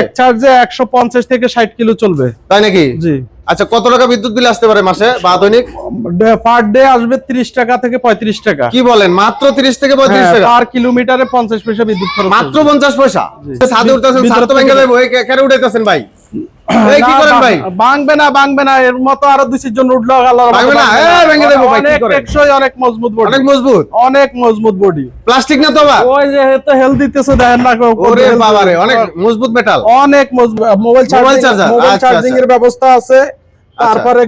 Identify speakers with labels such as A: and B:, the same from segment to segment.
A: এক চার্জে একশো পঞ্চাশ থেকে ষাট কিলো চলবে।
B: তাই নাকি?
A: জি।
B: আচ্ছা কত টাকা বিদ্যুৎ বিল আসতে পারে মাসে? বা দৈনিক
A: পার ডে আসবে তিরিশ টাকা থেকে পঁয়ত্রিশ টাকা।
B: কি বলেন? মাত্র তিরিশ থেকে পঁয়ত্রিশ টাকা?
A: আর কিলোমিটারে পঞ্চাশ পয়সা বিদ্যুৎ খরচ
B: মাত্র
A: আসবে।
B: পঞ্চাশ পয়সা? ছাদে উঠতেছেন যাব কেন উঠাইতেছেন ভাই। এই কি করেন ভাই?
A: ভাঙবে না ভাঙবে না এর মতো আরও দুই জন উঠল আল্লাহর
B: ভাঙবে না?
A: ভাঙবে
B: ভেঙে দেবো ভাই, কি করেন?
A: টেকসই অনেক মজবুত বডি
B: অনেক মজবুত?
A: অনেক মজবুত বডি
B: প্লাস্টিক না তো আবার?
A: ওই যে তো হেল দিতেছে দেখেন না
B: ওরে
A: health
B: বাবারে অনেক মজবুত মেটাল
A: অনেক মজবুত মোবাইল চার্জিং মোবাইল
B: আচ্ছা,
A: চার্জিং
B: আচ্ছা।
A: এর ব্যবস্থা আছে। তারপরে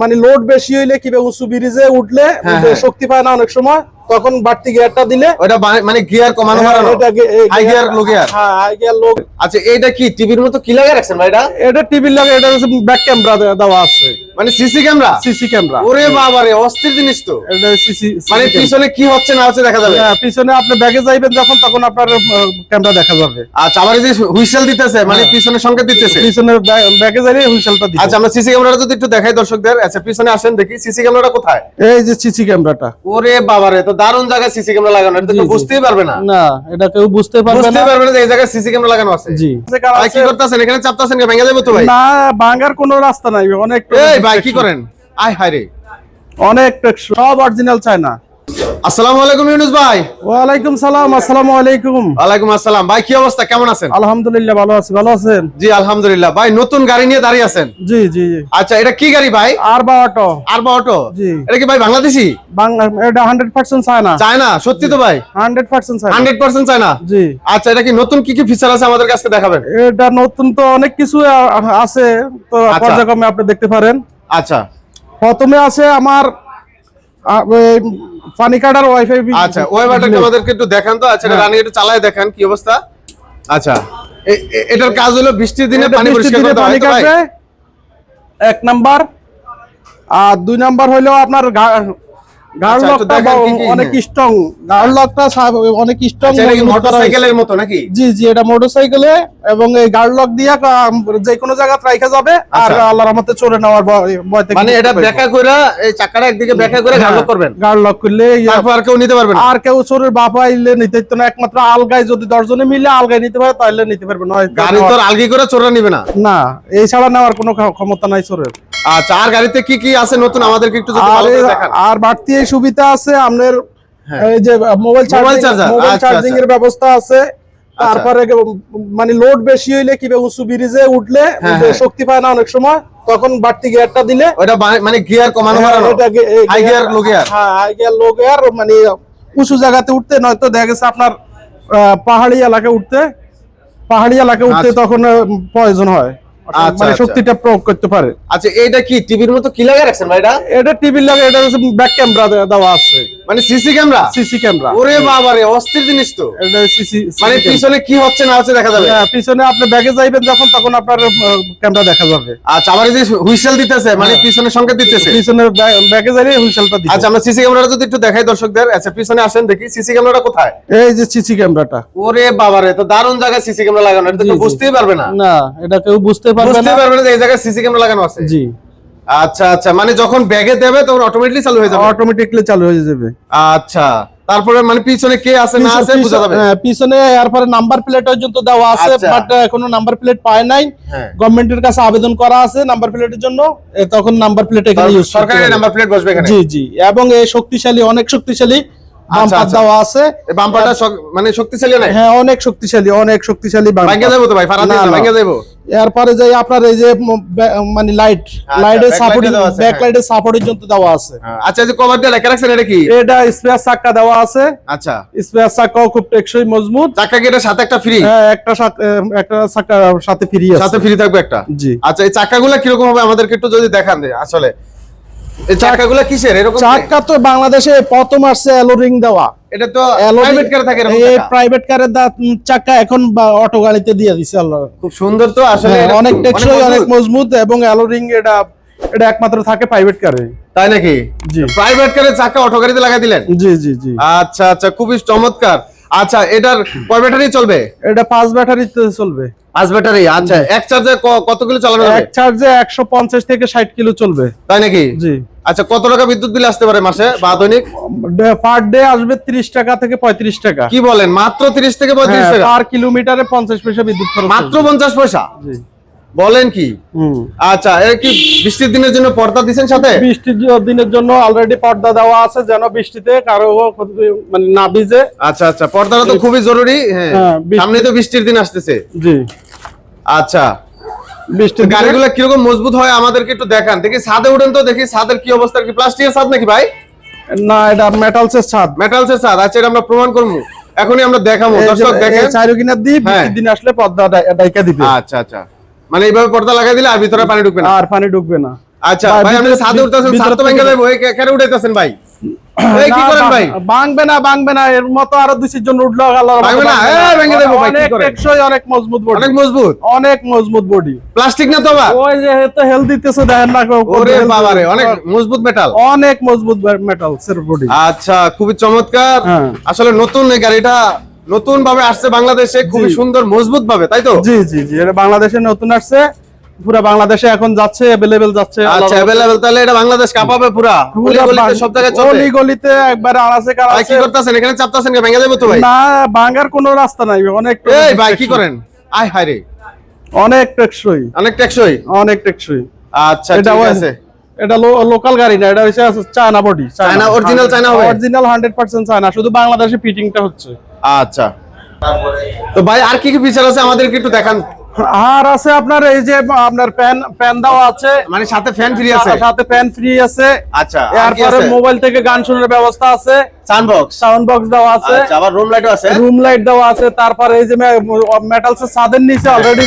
A: মানে লোড বেশি হইলে কি উঁচু ব্রিজে উঠলে
B: হ্যাঁ, হ্যাঁ।
A: শক্তি পায় না অনেক সময়। তখন বাড়তি গিয়ারটা দিলে?
B: ওটা মানে গিয়ার কমানো
A: হ্যাঁ,
B: বাড়ানো
A: এটা
B: হাই গিয়ার লো গিয়ার
A: হ্যাঁ হাই গিয়ার লোক
B: আচ্ছা এইটা কি? টিভির মতো কি লাগা রাখছেন ভাই এটা
A: এটা টিভির লাগে এটা হচ্ছে ব্যাক ক্যামেরা দেওয়া আছে।
B: মানে সিসি ক্যামেরা
A: সিসি ক্যামেরা
B: ওরে বাবারে অস্থির জিনিস তো।
A: এটা সিসি
B: মানে পিছনে কি হচ্ছে না হচ্ছে দেখা যাবে?
A: হ্যাঁ পিছনে আপনি ব্যাগে যাইবেন যখন তখন আপনার ক্যামেরা দেখা যাবে।
B: আচ্ছা আবার এই যে হুইসেল দিতেছে মানে পিছনে সংকেত দিতেছে।
A: পিছনে ব্যাগে যাইলে হুইসেলটা দিবে।
B: আচ্ছা আমরা সিসি ক্যামেরাটা যদি একটু দেখাই দর্শকদের। আচ্ছা পিছনে আসেন দেখি সিসি ক্যামেরাটা কোথায়?
A: এই যে সিসি ক্যামেরাটা
B: ওরে বাবারে তো দারুণ জায়গায় সিসি ক্যামেরা লাগানো এটা তো কেউ বুঝতেই পারবে না।
A: না এটা কেউ বুঝতে পারবে না।
B: বুঝতে পারবে না যে এই জায়গায় সিসি ক্যামেরা লাগানো আছে।
A: জি।
B: ভাই কি করতেছেন? এখানে চাপতাছেন কি ভেঙে যাবে তো ভাই।
A: না ভাঙার কোনো রাস্তা নাই অনেক
B: এই ভাই কি করেন? আয় হায় রে।
A: অনেক সব অরিজিনাল চায় না
B: আসসালামু আলাইকুম ইউনুস ভাই।
A: সালাম আসসালামু আলাইকুম।
B: ওয়ালাইকুম আসসালাম। ভাই কি অবস্থা? কেমন আছেন?
A: আলহামদুলিল্লাহ ভালো আছি। ভালো আছেন?
B: জি আলহামদুলিল্লাহ। ভাই নতুন গাড়ি নিয়ে দাঁড়িয়ে আছেন?
A: জি জি জি।
B: আচ্ছা এটা কি গাড়ি ভাই?
A: অটো।
B: অটো?
A: জি।
B: এটা কি ভাই বাংলাদেশি?
A: এটা হান্ড্রেড পার্সেন্ট চায় না
B: চায় সত্যি তো ভাই?
A: জি।
B: আচ্ছা এটা কি নতুন কি কি ফিচার আছে আমাদের কাছে দেখাবেন?
A: এটা নতুন তো অনেক কিছু আছে। তো
B: আচ্ছা।
A: পর্যায়ক্রমে আপনি দেখতে পারেন।
B: আচ্ছা।
A: প্রথমে আছে আমার আ, কার্ড আর ওয়াইফাই
B: আচ্ছা ওয়াইফাইটা আমাদেরকে একটু দেখান তো। আচ্ছা
A: হ্যাঁ।
B: রানি একটু চালায় দেখান কি অবস্থা? আচ্ছা এটার কাজ হলো বৃষ্টির দিনে পানি পরিষ্কার করতে
A: পানি কাটবে। এক নাম্বার। আর দুই নাম্বার হলো আপনার
B: আচ্ছা,
A: অনেক
B: হ্যাঁ।
A: স্ট্রং অনেক স্ট্রং
B: আচ্ছা, এটা কি মোটরসাইকেলের মতো নাকি?
A: জি জি এটা মোটরসাইকেলে এবং এই গাড় দিয়া যে কোনো জায়গা রাইখা যাবে আর
B: আচ্ছা।
A: আল্লাহর রহমতে চলে নেওয়ার ভয় ভয় থেকে
B: মানে এটা ব্যাখ্যা করে এই চাকাটা একদিকে করে গাড়ো করবেন?
A: করলে
B: আর কেউ নিতে না?
A: আর কেউ চোরের বাপ আইলে নিতে না। একমাত্র আলগায় যদি দশজনে মিলে আলগায় নিতে পারে তাহলে নিতে পারবে না
B: গাড়ি তো আলগি করে চোরা নিবে না?
A: না এই ছাড়া নেওয়ার কোনো ক্ষমতা নাই চোরের।
B: আচ্ছা আর গাড়িতে কি কি আছে নতুন? আমাদেরকে একটু যদি ভালো করে দেখান।
A: আর বাড়তি এই সুবিধা আছে আপনার
B: হ্যাঁ।
A: এই যে মোবাইল চার্জিং মোবাইল
B: আচ্ছা,
A: চার্জিং এর ব্যবস্থা আছে। তারপরে মানে লোড বেশি হইলে কি উঁচু ব্রিজে উঠলে
B: হ্যাঁ, হ্যাঁ।
A: শক্তি পায় না অনেক সময় তখন বাড়তি গিয়ারটা দিলে
B: ওটা মানে গিয়ার কমানো বাড়ানো? হাই গিয়ার লো গিয়ার
A: হ্যাঁ হাই গিয়ার লো গিয়ার মানে উঁচু জায়গাতে উঠতে নয়তো দেখা গেছে আপনার পাহাড়ি এলাকায় উঠতে পাহাড়ি এলাকায় উঠতে
B: আচ্ছা।
A: তখন প্রয়োজন হয়।
B: আচ্ছা,
A: মানে
B: আচ্ছা।
A: শক্তিটা প্রয়োগ করতে পারে।
B: আচ্ছা এটা কি টিভির মতো কি লাগা রাখছেন ভাই এটা?
A: এটা টিভির লাগে এটা হচ্ছে ব্যাক ক্যামেরা দেওয়া আছে।
B: মানে সিসি ক্যামেরা?
A: CC camera.
B: ওরে বাবা রে অস্থির জিনিস তো। মানে পিছনে কি হচ্ছে না হচ্ছে দেখা যাবে?
A: পিছনে আপনি ব্যাগে যাইবেন যখন তখন আপনার ক্যামেরা দেখা যাবে।
B: আচ্ছা আবার যে হুইসেল দিতেছে মানে
A: হ্যাঁ।
B: পিছনে সংকেত দিতেছে।
A: পিছনে ব্যাগে যাইলে হুইসেলটা দিবে।
B: আচ্ছা আমরা সিসি ক্যামেরাটা যদি একটু দেখাই দর্শকদের। আচ্ছা পিছনে আসেন দেখি সিসি ক্যামেরাটা কোথায়?
A: এই যে সিসি ক্যামেরাটা।
B: ওরে বাবারে তো দারুণ জায়গায় সিসি ক্যামেরা লাগানো এটা তো। বুঝতেই পারবে না।
A: না এটা কেউ বুঝতে পারবে না।
B: বুঝতে পারবে না যে এই জায়গায় সিসি ক্যামেরা লাগানো আছে।
A: জি।
B: আচ্ছা আচ্ছা। মানে যখন ব্যাগে দেবে তখন অটোমেটিকলি চালু হয়ে যাবে?
A: অটোমেটিকলি চালু হয়ে যাবে।
B: আচ্ছা। তারপরে মানে পিছনে কে আছে না আছে বোঝা যাবে?
A: হ্যাঁ, পিছনে এরপরে নাম্বার প্লেট পর্যন্ত দেওয়া আছে
B: আচ্ছা।
A: বাট এখনও নাম্বার প্লেট পায় নাই।
B: হ্যাঁ।
A: গভর্নমেন্টের কাছে আবেদন করা আছে নাম্বার প্লেটের জন্য। তখন নাম্বার প্লেট এখানে ইউজ
B: সরকারি নাম্বার প্লেট বসবে এখানে?
A: জি জি। এবং এই শক্তিশালী অনেক শক্তিশালী বাম্পার
B: আচ্ছা।
A: দেওয়া আছে।
B: এই বাম্পারটা মানে শক্তিশালী নাই?
A: হ্যাঁ অনেক শক্তিশালী অনেক শক্তিশালী বাম্পার
B: ভাঙ্গে যাব তো ভাই? ফারা
A: না,
B: দিয়ে
A: না।
B: ভাঙ্গে যাব
A: এরপরে যে আপনার এই যে মানে লাইট
B: আচ্ছা,
A: লাইটের সাপোর্ট ব্যাক
B: হ্যাঁ।
A: লাইটের সাপোর্টের জন্য দেওয়া আছে।
B: আচ্ছা এই যে কভার দিয়ে লেখা রাখছেন এটা কি?
A: এটা স্পেয়ার চাকা দেওয়া আছে।
B: আচ্ছা।
A: স্পেয়ার চাক্কাও খুব টেকসই মজবুত।
B: চাকা কি এটার সাথে একটা ফ্রি
A: হ্যাঁ একটা সাথে একটা চাকা সাথে ফ্রি আছে।
B: সাথে ফ্রি থাকবে একটা?
A: জি।
B: আচ্ছা এই চাকাগুলো কি রকম হবে আমাদেরকে একটু যদি দেখান আসলে। চাকাগুলো কিসের? এরকম কি?
A: চাক্কা তো বাংলাদেশে প্রথম আসছে অ্যালো রিং দেওয়া।
B: এটা তো প্রাইভেট কারে থাকে এরকম
A: এই
B: চাকা।
A: প্রাইভেট কারের চাক্কা এখন অটো গাড়িতে দিয়ে দিছে আল্লাহ
B: খুব সুন্দর তো আসলে
A: হ্যাঁ, অনেক টেকসই অনেক
B: মজবুত।
A: এবং অ্যালো রিং এটা এটা একমাত্র থাকে প্রাইভেট কারে
B: তাই নাকি?
A: জি।
B: প্রাইভেট কারে চাকা অটো গাড়িতে লাগাই দিলেন?
A: জি জি জি।
B: আচ্ছা আচ্ছা খুবই চমৎকার। আচ্ছা এটার কয় ব্যাটারি চলবে?
A: এটা পাঁচ ব্যাটারি চলবে।
B: পাঁচ ব্যাটারি আচ্ছা এক চার্জে কতগুলো চালানো যাবে?
A: এক চার্জে একশো পঞ্চাশ থেকে ষাট কিলো চলবে।
B: তাই নাকি?
A: জি।
B: আচ্ছা কত টাকা বিদ্যুৎ বিল আসতে পারে মাসে বা দৈনিক?
A: পার ডে আসবে ত্রিশ টাকা থেকে পঁয়ত্রিশ টাকা।
B: কি বলেন মাত্র তিরিশ থেকে পঁয়ত্রিশ টাকা?
A: পার কিলোমিটারে পঞ্চাশ পয়সা বিদ্যুৎ খরচ
B: মাত্র
A: হবে।
B: পঞ্চাশ পয়সা?
A: জি।
B: বলেন কি? আচ্ছা এর কি বৃষ্টির দিনের জন্য পর্দা দিচ্ছেন সাথে?
A: বৃষ্টির দিনের জন্য অলরেডি পর্দা দেওয়া আছে যেন বৃষ্টিতে কারও মানে না ভিজে।
B: আচ্ছা আচ্ছা পর্দাটা তো খুবই জরুরি হ্যাঁ।
A: হ্যাঁ,
B: সামনে তো বৃষ্টির দিন আসতেছে।
A: জি।
B: আচ্ছা।
A: বৃষ্টির
B: গাড়িগুলো কীরকম মজবুত হয় আমাদেরকে একটু দেখান। দেখি ছাদে উঠেন তো দেখি ছাদের কি অবস্থা কি প্লাস্টিকের ছাদ নাকি ভাই?
A: না এটা মেটালসের ছাদ।
B: মেটালসের ছাদ আচ্ছা এটা আমরা প্রমাণ করব। এখনই আমরা দেখাবো দর্শক দেখেন।
A: চাইরো কিনার দিয়ে দিন আসলে পর্দা ডাইকা দিবে।
B: আচ্ছা আচ্ছা। মানে এইভাবে পর্দা লাগাই দিলে আর ভিতরে পানি ঢুকবে না।
A: আর পানি ঢুকবে না।
B: আচ্ছা ভাই আপনি ছাদে উঠতেছেন ছাদ তো ভেঙে যাব কেন উঠাইতেছেন ভাই। এই কি করেন ভাই?
A: ভাঙবে না ভাঙবে না এর মতো আরও দুই জন উঠল আল্লাহর
B: ভাঙবে না? এই, ভেঙে দেবো ভাই, কি করেন?
A: টেকসই অনেক মজবুত বডি
B: অনেক মজবুত?
A: অনেক মজবুত বডি
B: প্লাস্টিক না তো
A: ওই যে তো হেল দিতেছে দেখেন না
B: ওরে বাবারে
A: দিতেছে।
B: অনেক মজবুত মেটাল
A: অনেক মজবুত মেটাল সের বডি
B: আচ্ছা খুবই চমৎকার।
A: হ্যাঁ।
B: আসলে নতুন এই গাড়িটা নতুন ভাবে আসছে বাংলাদেশে খুবই সুন্দর মজবুত ভাবে তাই তো?
A: জি জি জি এটা বাংলাদেশে নতুন আসছে পুরো বাংলাদেশে এখন যাচ্ছে অ্যাভেলেবেল যাচ্ছে
B: আচ্ছা অ্যাভেলেবল তাহলে এটা বাংলাদেশ কাঁপাবে পুরা?
A: পুরা
B: অলি গলিতে সব জায়গায় চলে
A: অলি গলিতে একবার একবারে আনাচে
B: ভাই কি করতেছেন? এখানে চাপতাছেন কে ভেঙে যাবে তো ভাই?
A: না ভাঙার কোনো রাস্তা নাই অনেক
B: এই ভাই কি করেন? আয় হায় রে।
A: অনেক টেকসই।
B: অনেক টেকসই?
A: অনেক টেকসই।
B: আচ্ছা
A: এটা
B: ঠিক আছে।
A: এটা লোকাল গাড়ি না এটা হচ্ছে China body
B: China, original China হবে?
A: অরিজিনাল হান্ড্রেড পার্সেন্ট চায়না শুধু বাংলাদেশে ফিটিংটা হচ্ছে।
B: আচ্ছা। তো ভাই আর কি কি ফিচার আছে? আমাদেরকে একটু দেখান।
A: আর আছে আপনার এই যে আপনার প্যান প্যান দেওয়া আছে।
B: মানে সাথে ফ্যান ফ্রি আছে?
A: সাথে প্যান ফ্রি আছে।
B: আচ্ছা
A: এরপরে মোবাইল থেকে গান শোনার ব্যবস্থা আছে।
B: সানবক্স
A: সাউন্ড বক্স দেওয়া আছে।
B: আচ্ছা আবার রুম লাইটও আছে?
A: রুম লাইট দেওয়া আছে। তারপরে এই যে মেটালস এর ছাদের নিচে অলরেডি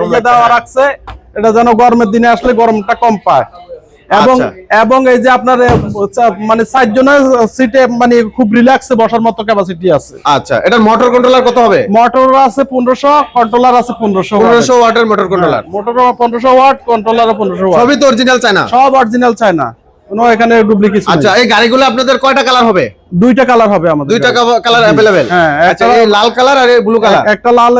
B: room light
A: দেওয়া রাখছে। এটা যেন গরমের দিনে আসলে গরমটা কম পায়। এবং
B: আচ্ছা।
A: এবং এই যে আপনার মানে চারজনের সিটে মানে খুব রিল্যাক্সে বসার মতো ক্যাপাসিটি আছে।
B: আচ্ছা এটার মোটর কন্ট্রোলার কত হবে?
A: মোটর আছে পনেরোশো কন্ট্রোলার আছে পনেরোশো
B: পনেরোশো ওয়াটের মোটর কন্ট্রোলার
A: মোটর পনেরোশো ওয়াট কন্ট্রোলার পনেরোশো ওয়াট
B: সবই তো অরিজিনাল চায়না
A: সব অরিজিনাল চাই না কোনো এখানে ডুপ্লিকেট
B: আচ্ছা এই গাড়িগুলো আপনাদের কয়টা কালার হবে?
A: দুইটা কালার হবে আমাদের
B: দুইটা কালার অ্যাভেলেবেল
A: হ্যাঁ,
B: আচ্ছা এই লাল কালার আর এই ব্লু কালার
A: একটা লাল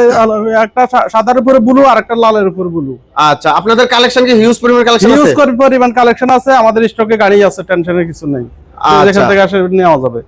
A: একটা সাদার উপরে ব্লু আর একটা লালের উপরে ব্লু
B: আচ্ছা আপনাদের কালেকশন কি হিউজ পরিমাণ কালেকশন আছে?
A: করে পরিমাণ কালেকশন আছে আমাদের স্টকে গাড়ি আছে টেনশনের কিছু নেই।
B: আচ্ছা।
A: যেখান থেকে আসে নেওয়া যাবে।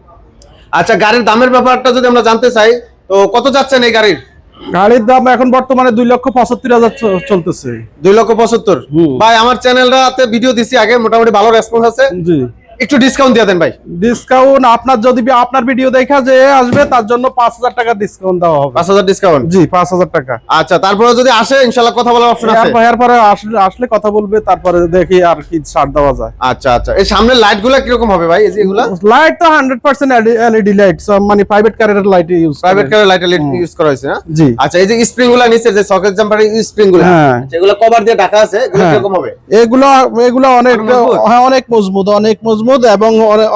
B: আচ্ছা গাড়ির দামের ব্যাপারটা যদি আমরা জানতে চাই তো কত যাচ্ছেন এই গাড়ির?
A: গাড়ির দাম এখন বর্তমানে দুই লক্ষ পঁচাত্তর হাজার চলতেছে।
B: দুই লক্ষ পঁচাত্তর? ভাই আমার চ্যানেলটাতে ভিডিও দিছি আগে মোটামুটি ভালো রেসপন্স আছে।
A: জি।
B: একটু ডিসকাউন্ট দিয়ে দেন ভাই।
A: ডিসকাউন্ট আপনার যদি আপনার ভিডিও দেখা যে আসবে তার জন্য পাঁচ হাজার টাকা ডিসকাউন্ট দেওয়া হবে।
B: পাঁচ হাজার ডিসকাউন্ট
A: জি পাঁচ হাজার টাকা।
B: আচ্ছা তারপরে যদি আসে ইনশাল্লাহ কথা বলার অপশন আছে?
A: এরপর- আসলে আসলে কথা বলবে তারপরে দেখি আর কি ছাড় দেওয়া যায়।
B: আচ্ছা আচ্ছা। এই সামনের লাইটগুলা কীরকম হবে ভাই এই যে এগুলা?
A: লাইট তো হান্ড্রেড পার্সেন্ট এলইডি লাইট মানে প্রাইভেট কারের লাইট ইউজ
B: প্রাইভেট কারের লাইট ইউজ করা হয়েছে না?
A: জি।
B: আচ্ছা এই যে স্প্রিংগুলা নিচে যে সকেট জাম্পারের স্প্রিংগুলা
A: হ্যাঁ।
B: যেগুলো কভার দিয়ে ঢাকা আছে এগুলো
A: হ্যাঁ।
B: কীরকম হবে?
A: এগুলো এগুলো অনেক
B: অনেক মজবুত?
A: হ্যাঁ অনেক মজবুত অনেক মজবুত এবং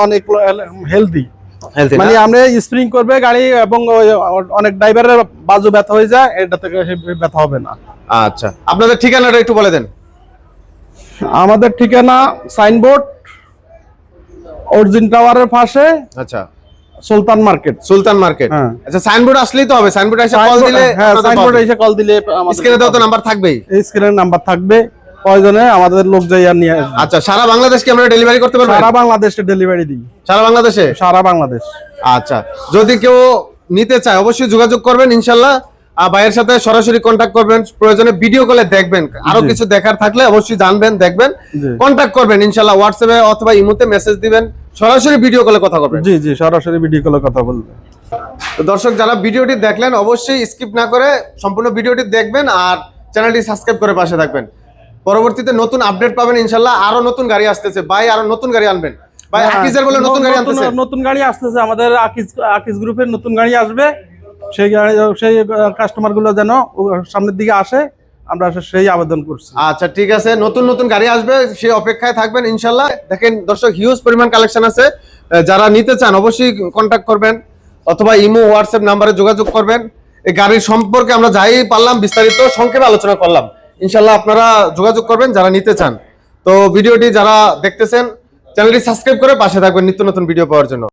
A: অনেক হেলদি মানে আমরা স্প্রিং করবে গাড়ি এবং অনেক ড্রাইভারের বাজু ব্যথা হয়ে যায় এটা থেকে ব্যথা হবে না।
B: আচ্ছা। আপনাদের ঠিকানাটা একটু বলে দেন।
A: আমাদের ঠিকানা সাইনবোর্ড অরিজিন টাওয়ারের পাশে
B: আচ্ছা।
A: সুলতান মার্কেট।
B: সুলতান মার্কেট।
A: হ্যাঁ।
B: আচ্ছা সাইনবোর্ড আসলেই তো হবে সাইনবোর্ড এসে কল দিলে
A: হ্যাঁ সাইনবোর্ড এসে কল দিলে
B: স্ক্রিনে তো নাম্বার থাকবেই।
A: স্ক্রিনের নাম্বার থাকবে। প্রয়োজনে আমাদের লোক যাইয়া নিয়ে আসবে।
B: আচ্ছা সারা বাংলাদেশ কি আমরা ডেলিভারি করতে পারব?
A: সারা বাংলাদেশে ডেলিভারি দিই।
B: সারা বাংলাদেশে?
A: সারা বাংলাদেশ।
B: আচ্ছা যদি কেউ নিতে চায় অবশ্যই যোগাযোগ করবেন ইনশাল্লাহ। আর ভাইয়ের সাথে সরাসরি কন্ট্যাক্ট করবেন প্রয়োজনে ভিডিও কলে দেখবেন।
A: আরও
B: কিছু দেখার থাকলে অবশ্যই জানবেন দেখবেন। কন্ট্যাক্ট করবেন ইনশাল্লাহ হোয়াটসঅ্যাপে অথবা ইমোতে মেসেজ দিবেন। সরাসরি ভিডিও কলে কথা বলবেন।
A: জি জি সরাসরি ভিডিও কলে কথা বলবে।
B: তো দর্শক যারা ভিডিওটি দেখলেন অবশ্যই স্কিপ না করে সম্পূর্ণ ভিডিওটি দেখবেন আর চ্যানেলটি সাবস্ক্রাইব করে পাশে থাকবেন। পরবর্তীতে নতুন আপডেট পাবেন ইনশাল্লাহ আরও নতুন গাড়ি আসতেছে। ভাই আরও নতুন গাড়ি আনবেন। ভাই
A: হ্যাঁ,
B: আকিজের বলে নতুন গাড়ি আনতেছে।
A: নতুন গাড়ি আসতেছে আমাদের আকিজ আকিজ গ্রুপের নতুন গাড়ি আসবে। সেই গাড়ি সেই কাস্টমারগুলো যেন সামনের দিকে আসে আমরা সেই আবেদন করছি।
B: আচ্ছা ঠিক আছে। নতুন নতুন গাড়ি আসবে সেই অপেক্ষায় থাকবেন ইনশাল্লাহ। দেখেন দর্শক হিউজ পরিমাণ কালেকশন আছে। যারা নিতে চান অবশ্যই কন্ট্যাক্ট করবেন অথবা ইমো হোয়াটসঅ্যাপ নাম্বারে যোগাযোগ করবেন। এই গাড়ির সম্পর্কে আমরা যাই পারলাম বিস্তারিত সংক্ষেপে আলোচনা করলাম। ইনশাল্লাহ আপনারা যোগাযোগ করবেন যারা নিতে চান। তো ভিডিওটি যারা দেখতেছেন, চ্যানেলটি সাবস্ক্রাইব করে পাশে থাকবেন নিত্য নতুন ভিডিও পাওয়ার জন্য।